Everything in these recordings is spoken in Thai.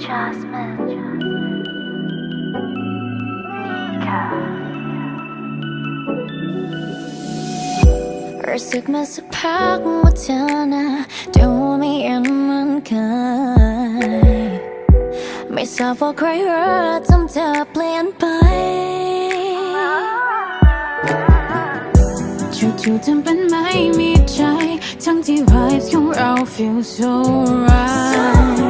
รู้สึกมาสักพักว่าเธอน่ะดูไม่เอ็นมันเคยไม่ทราบว่าใครรักทำเธอเปลี่ยนไปจู่ๆทำเป็นไม่มีใจ ทั้งที่ vibes ของเรา feel so right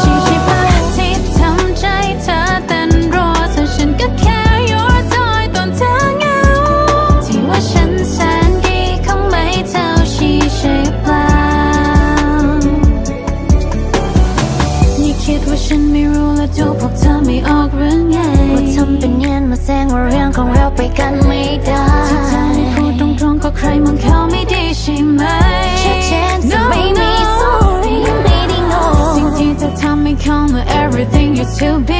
ชีชีพที่ทำใจเธอเต้นรัวส่วนฉันก็แค่ your จตอนเธอเงาที่ว่าฉันแสนดีคงไม่เท่าชีใช่เปล่านี่คิดว่าฉันไม่รู้และดูพวกเธอไม่ออกหรือไงว่าทำเป็นเนียนมาแซงว่าเรื่องของเราไปกันไม่ได้ become everything you to be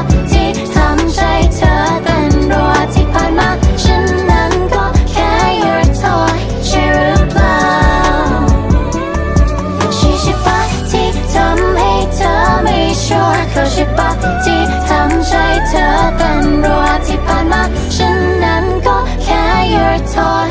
ที่ทำใจเธอเป็นรัวที่ผ่านมา ฉันนั้นก็แค่ your toy